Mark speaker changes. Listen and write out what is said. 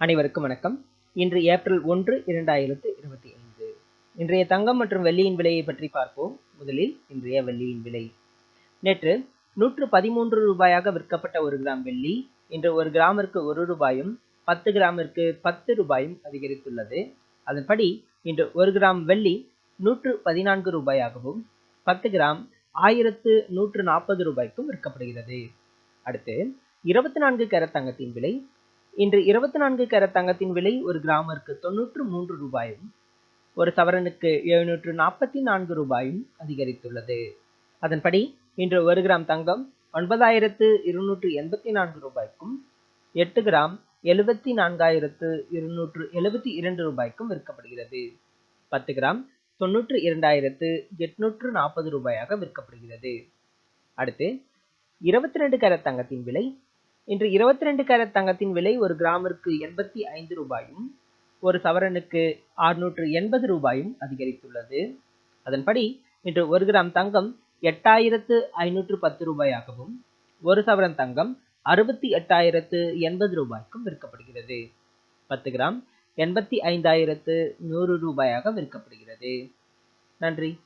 Speaker 1: அனைவருக்கும் வணக்கம். இன்று ஏப்ரல் ஒன்று இரண்டாயிரத்து இருபத்தி ஐந்து இன்றைய தங்கம் மற்றும் வெள்ளியின் விலையை பற்றி பார்ப்போம். முதலில் இன்றைய வெள்ளியின் விலை. நேற்று நூற்று பதிமூன்று ரூபாயாக விற்கப்பட்ட ஒரு கிராம் வெள்ளி இன்று ஒரு கிராமிற்கு ஒரு ரூபாயும் பத்து கிராமிற்கு பத்து ரூபாயும் அதிகரித்துள்ளது. அதன்படி இன்று ஒரு கிராம் வெள்ளி நூற்று பதினான்கு ரூபாயாகவும் பத்து கிராம் ஆயிரத்து நூற்று நாற்பது ரூபாய்க்கும் விற்கப்படுகிறது. அடுத்து இருபத்தி நான்கு கேரட் தங்கத்தின் விலை இன்று இருபத்தி நான்கு கேரட் தங்கத்தின் விலை ஒரு கிராமிற்கு தொன்னூற்று மூன்று ரூபாயும் ஒரு சவரனுக்கு எழுநூற்று நாற்பத்தி நான்கு ரூபாயும் அதிகரித்துள்ளது. அதன்படி இன்று ஒரு கிராம் தங்கம் ஒன்பதாயிரத்து இருநூற்று எண்பத்தி நான்கு ரூபாய்க்கும் எட்டு கிராம் எழுபத்தி நான்காயிரத்து இருநூற்று எழுபத்தி இரண்டு ரூபாய்க்கும் விற்கப்படுகிறது. பத்து கிராம் தொன்னூற்று இரண்டாயிரத்து எட்நூற்று நாற்பது ரூபாயாக விற்கப்படுகிறது. அடுத்து இருபத்தி ரெண்டு கேரட் தங்கத்தின் விலை இன்று இருபத்தி ரெண்டு கேரட் தங்கத்தின் விலை ஒரு கிராமிற்கு எண்பத்தி ஐந்து ரூபாயும் ஒரு சவரனுக்கு அறுநூற்று எண்பது ரூபாயும் அதிகரித்துள்ளது. அதன்படி இன்று ஒரு கிராம் தங்கம் எட்டாயிரத்து ஐநூற்று பத்து ரூபாயாகவும் ஒரு சவரன் தங்கம் அறுபத்தி எட்டாயிரத்து எண்பது ரூபாய்க்கும் விற்கப்படுகிறது. பத்து கிராம் எண்பத்தி ஐந்தாயிரத்து நூறு ரூபாயாக விற்கப்படுகிறது. நன்றி.